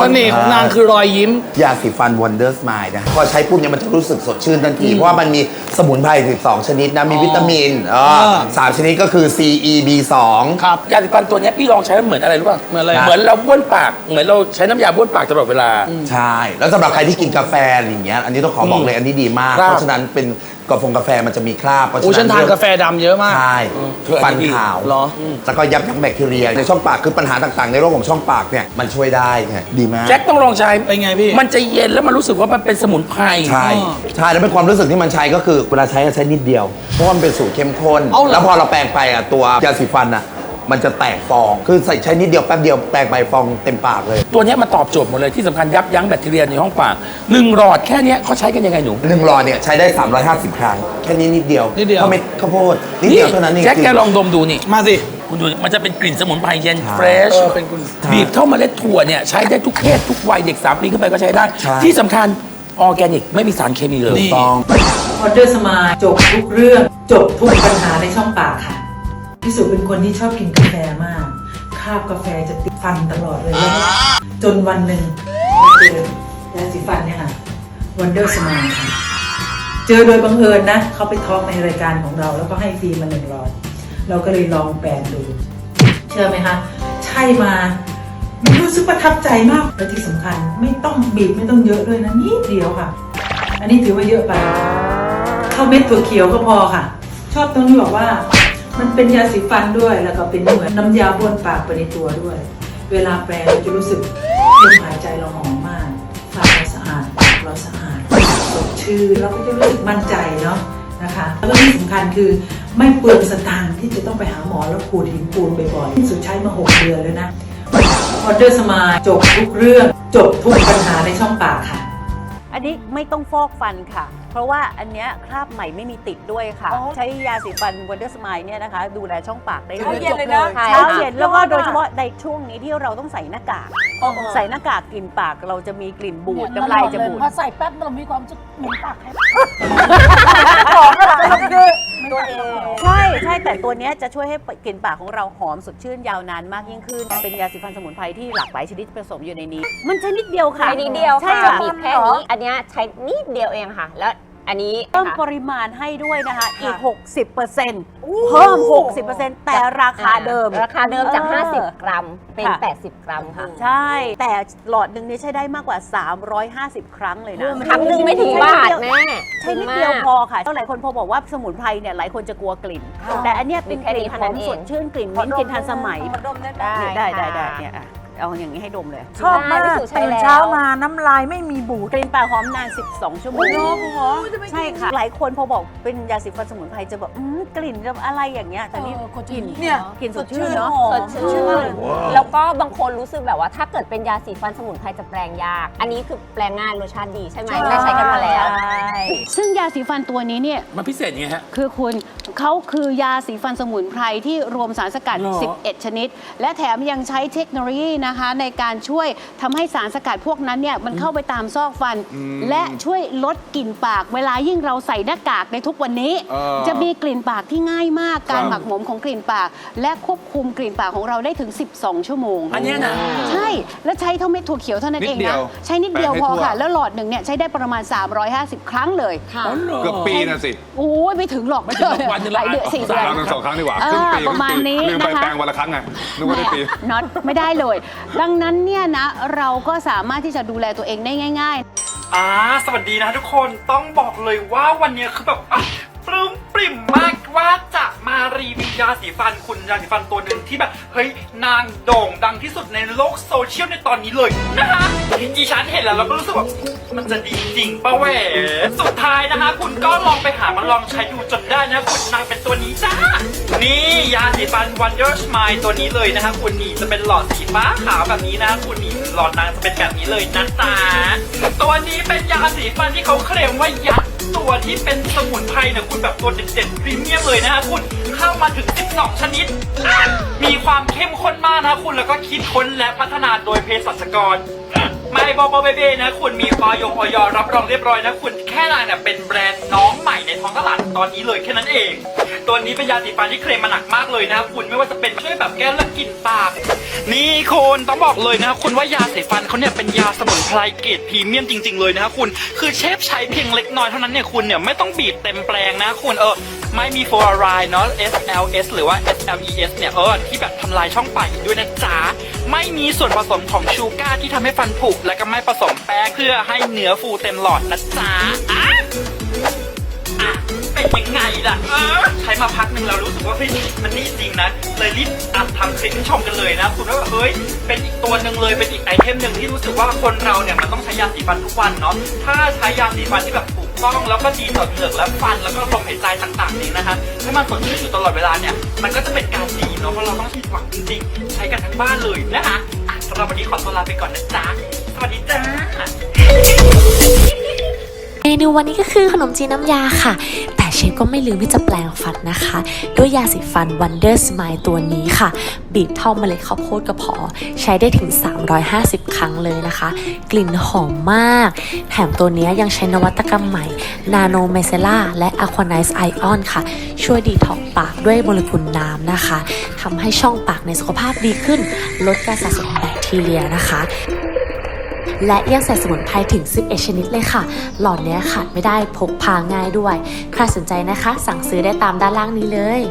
เสน่ห์ของนางคือรอยยิ้ม ยาสีฟัน Wonder Smile นะ พอใช้ปุ๊บเนี่ยมันจะรู้สึกสดชื่นทันที เพราะว่ามันมีสมุนไพร 12 ชนิดนะ มีวิตามินเอออ่าสามชนิดก็คือ C E B 2 ครับยาสีฟันตัวเนี้ยพี่ลองใช้แล้วเหมือนอะไรรู้ป่ะเหมือนอะไรเหมือนเราบ้วนปาก เหมือนเราใช้น้ำยาบ้วนปากตลอดเวลา ใช่ แล้วสำหรับใครที่กินกาแฟอะไรอย่างเงี้ย อันนี้ต้องขอบอกเลยอันนี้ดีมากครับเพราะฉะนั้นเป็นกาแฟกาแฟมันจะมีคราบเพราะโอ้ฉันฉะทานกาแฟดำเยอะมาก ใช่คืออัฟันนนี้ดี ขาวเหรอแล้วก็ยับยั้งแบคทีเรีย ในช่องปากคือปัญหาต่างๆ ในโรคของช่องปากเนี่ยมันช่วยได้ไงดีมาก แจ็คต้องลองใช้เป็นไงพี่ มันจะเย็นแล้วมันรู้สึกว่ามันเป็นสมุนไพร ใช่อ๋อใช่แล้วเป็นความรู้สึกที่มันใช้ก็คือเวลาใช้อะใช้นิดเดียว เพราะว่ามันเป็นสูตรเข้มข้น เอาเหรอ แล้วพอเราแปรงไปอะตัวยาสีฟันอะ มันจะแตกฟอง คือใส่ใช้นิดเดียวแป๊บเดียวแปรงไปฟองเต็มปากเลย ตัวเนี้ยมันตอบโจทย์หมดเลยที่สำคัญยับยั้งแบคทีเรียในห้องปากหนึ่งหลอดแค่เนี้ยเขาใช้กันยังไงหนู หนึ่งหลอดเนี่ยใช้ได้ 350 ครั้ง แค่นี้นิดเดียวนิดเดียว ข้าวเม็ดข้าวโพดนิดเดียวเท่านั้นเองแจ็คแกลองดมดูนี่ มาสิ คุณดูมันจะเป็นกลิ่นสมุนไพรเย็นใช่เฟรชเออเป็นคุณบีบเท่าเมล็ดถั่วเนี่ยใช้ได้ทุกเพศทุกวัยเด็กสามปีขึ้นไปก็ใช้ได้ ใช่ ที่สำคัญออร์แกนิกไม่มีสารเคมีเลยนี่ต้องออเดอร์สมายจบทุกเรื่อง จบทุกปัญหาในช่องปากค่ะ พี่สุเป็นคนที่ชอบกินกาแฟมาก คาบกาแฟจะติดฟันตลอดเลยแล้วจนวันหนึ่งมาเจอยาสีฟันเนี่ยค่ะวันเดอร์สมายค่ะเจอโดยบังเอิญนะเขาไปทอล์กในรายการของเรา แล้วก็ให้ฟรีมาหนึ่งร้อยเราก็เลยลองแปลงดู เชื่อไหมคะใช่มามันรู้สึกประทับใจมากและที่สำคัญไม่ต้องบีบไม่ต้องเยอะด้วยนะนิดเดียวค่ะ อันนี้ถือว่าเยอะไปข้าวเม็ดถั่วเขียวก็พอค่ะ ชอบตรงที่บอกว่า มันเป็นยาสีฟันด้วย แล้วก็เป็นเหมือนน้ำยาบ้วนปากไปในตัวด้วย เวลาแปรงเราจะรู้สึกลมหายใจเราหอมมากปากเราสะอาดปากเราสะอาดสดชื่นเราก็จะรู้สึกมั่นใจเนาะนะคะแล้วก็ที่สำคัญคือไม่เปลืองสตางค์ที่จะต้องไปหาหมอแล้วขูดหินปูนบ่อยๆที่สุดใช้มาหกเดือนแล้วนะออเดอร์สมายจบทุกเรื่องจบทุกปัญหาในช่องปากค่ะ อันนี้ไม่ต้องฟอกฟันค่ะ เพราะว่าอันเนี้ยคราบใหม่ไม่มีติดด้วยค่ะ อ๋อใช้ยาสีฟัน Wonder Smile เนี่ยนะคะ ดูแลช่องปากได้เช้าเย็นเลยนะเช้าเย็นแล้วก็โดยเฉพาะในช่วงนี้ที่เราต้องใส่หน้ากากใส่หน้ากากกลิ่นปากเราจะมีกลิ่นบูดน้ำลายจะบูด พอใส่แป๊บเรามีความรู้สึกเหมือนปากแห้ง ตัวเองใช่ใช่แต่ตัวเนี้ยจะช่วยให้กลิ่นปากของเราหอมสดชื่นยาวนานมากยิ่งขึ้น เป็นยาสีฟันสมุนไพรที่หลากหลายชนิดผสมอยู่ในนี้ มันใช้นิดเดียวค่ะใช้นิดเดียวใช่ค่ะค่ะบีบแค่นี้ อันเนี้ยใช้นิดเดียวเองค่ะ แล้ว อันนี้เพิ่มค่ะปริมาณให้ด้วยนะคะ อีก 60%เพิ่ม 60%แต่ราคาเดิม ราคาเดิมจากเออ50 กรัม เป็น ค่ะ 80 กรัมค่ะ ใช่ แต่หลอดหนึ่งนี้ใช้ได้มากกว่า 350 ครั้งเลยนะครั้งหนึ่งไม่ถึงบาทแม่ ใช้นิดเดียวพอค่ะหลายคนพอบอกว่าสมุนไพรเนี่ยหลายคนจะกลัวกลิ่นแต่อันเนี้ยเป็นมีแค่กนี้ลิ่นหเท่าอนั้มนเองสดชื่นกลิ่นมิ้นท์กลิ่นทันสมัย ขอดมได้ไหม ได้ได้ได้ได้ค่ะเนี่ยอะ เอาอย่างนี้ให้ดมเลยชอบมากพี่สุใช้ตื่นแล้วเช้ามาน้ำลายไม่มีบูดกลิ่นปากหอมนาน 12 ชั่วโมงใช่ค่ะ หลายคนพอบอกเป็นยาสีฟันสมุนไพรจะแบบอืมกลิ่นแบบอะไรอย่างเงี้ยแต่นี่เออกลิ่นเนี่ยกลิ่นสดชื่นเนาะสดชื่นแล้ว ก็บางคนรู้สึกแบบว่าถ้าเกิดเป็นยาสีฟันสมุนไพรจะแปลงยาก อันนี้คือแปลงง่ายรสชาติดีใช่ไหมแม่ใช้กันมาแล้ว ซึ่งยาสีฟันตัวนี้เนี่ย มันพิเศษยังไงฮะ คือคุณเขาคือยาสีฟันสมุนไพรที่รวมสารสกัดเหรอ 11 ชนิด และแถมยังใช้เทคโนโลยีนะคะ ในการช่วยทำให้สารสกัดพวกนั้นเนี่ยมันเข้าไปตามซอกฟัน และช่วยลดกลิ่นปาก เวลายิ่งเราใส่หน้ากากในทุกวันนี้จะมีกลิ่นปากที่ง่ายมากการหมักหมมของกลิ่นปาก และควบคุมกลิ่นปากของเราได้ถึง 12 ชั่วโมงอันเนี้ยนะ ใช่ แล้วใช้เท่าเม็ดถั่วเขียวเท่านั้นนิเอดงเดีนะ ยวใช้นิดเดียวแปะให้พอทั่ว ค่ะ แล้วหลอดหนึ่งเนี่ยใช้ได้ประมาณ 350 ครั้งเลยอ๋อเหรอเกือบปีนะสิโอ้ยไม่ถึงหรอกไม่ถึงหรอกวันหนึ่งหลายเดือนละสี่สาเดือนครั้งหนึ่งสองครั้งดีกว่าเออครึ่งปีประมาณนี้ลืมไปนะคะ แปลงวันละครั้งไงนึกว่าได้ปี น็อตไม่ได้เลย ดังนั้นเนี่ยนะเราก็สามารถที่จะดูแลตัวเองได้ง่ายอ่าสวัสดีนะทุกคนต้องบอกเลยว่าวันนี้คือแบบอะปลื้มปริ่มมากว่าจะ มารีวิวยาสีฟันคุณยาสีฟันตัวหนึ่งที่แบบ เฮ้ย นางโด่งดังที่สุดในโลกโซเชียลในตอนนี้เลยนะคะดิฉันเห็นแล้วเราก็รู้สึกว่ามันจะดีจริงปะแหวสุดท้ายนะคะ คุณก็ลองไปหามาลองใช้ดูจนได้นะ คุณนางเป็นตัวนี้จ้า นี่ยาสีฟัน Wonder Smile ตัวนี้เลยนะคะ คุณนี่จะเป็นหลอดสีฟ้าขาวแบบนี้นะ คุณนี่หลอดนางจะเป็นแบบนี้เลยนะจ๊ะตัวนี้เป็นยาสีฟันที่เขาเคลมว่ายัด ตัวที่เป็นสมุนไพรเนี่ยคุณแบบตัวเด็ดๆพรีเมียมเลยนะฮะคุณเข้ามาถึง 12 ชนิด มีความเข้มข้นมากนะคุณแล้วก็คิดค้นและพัฒนาโดยเภสัชกร บอบอเบเบนะ คุณมีออยออยรับรองเรียบร้อยนะ คุณแค่นางเนี่ยเป็นแบรนด์น้องใหม่ในท้องตลาดตอนนี้เลยแค่นั้นเอง ตัวนี้เป็นยาสีฟันที่เคลมมาหนักมากเลยนะ คุณไม่ว่าจะเป็นช่วยแบบแก้เรื่องกลิ่นปาก นี่คุณต้องบอกเลยนะคุณว่ายาสีฟันเขาเนี่ยเป็นยาสมุนไพรเกรดพรีเมียมจริง ๆเลยนะคุณ คือเชฟใช้เพียงเล็กน้อยเท่านั้นเนี่ยคุณเนี่ยไม่ต้องบีบเต็มแปลงนะคุณเออ ไม่มีฟลูออไรด์เนาะ SLS หรือว่า SLES เนี่ยเออที่แบบทำลายช่องปากอีกด้วยนะจ๊ะ ไม่มีส่วนผสมของชูการ์ที่ทำให้ฟันผุและก็ไม่ผสมแป้งเพื่อให้เนื้อฟูเต็มหลอดนะจ๊ะอะอะเป็นยังไงล่ะเออใช้มาพักหนึ่งเรารู้สึกว่าเฮ้ยมันนี่จริงนะ เลยรีบอัดทำคลิปให้ชมกันเลยนะคุณว่าเฮ้ยเป็นอีกตัวหนึ่งเลยเป็นอีกไอเทมหนึ่งที่รู้สึกว่าคนเราเนี่ยมันต้องใช้ยาสีฟันทุกวันเนาะถ้าใช้ยาสีฟันที่แบบ กต้องแล้วก็ดีต่อเหงือกและฟันแล้วก็ลมหายใจต่างๆนี้นะคะให้มันสดชื่นอยู่ตลอดเวลาเนี่ยมันก็จะเป็นการดีเนาะเพราะเราต้องฉีดหวังจริงๆใช้กันทั้งบ้านเลยนะคะอะสำหรับวันนี้ขอตัวลาไปก่อนนะจ๊ะสวัสดีจ้า เมนูวันนี้ก็คือขนมจีนน้ำยาค่ะ แต่เชฟก็ไม่ลืมที่จะแปลงฟันนะคะ ด้วยยาสีฟัน Wonder Smile ตัวนี้ค่ะ บีบเท่าเมล็ดข้าวโพดก็พอใช้ได้ถึง 350 ครั้งเลยนะคะ กลิ่นหอมมาก แถมตัวนี้ยังใช้นวัตกรรมใหม่ Nano m i c e l l a และ Aquanize Ion ค่ะ ช่วยดีท็อกปากด้วยโมเลกุลน้ำนะคะทำให้ช่องปากในสุขภาพดีขึ้น ลดการสะสมแบคทีเรียนะคะ และยังใส่สมุนไพรถึง 11 ชนิดเลยค่ะ หลอดเนี้ยขาดไม่ได้พกพาง่ายด้วย ใครสนใจนะคะ สั่งซื้อได้ตามด้านล่างนี้เลย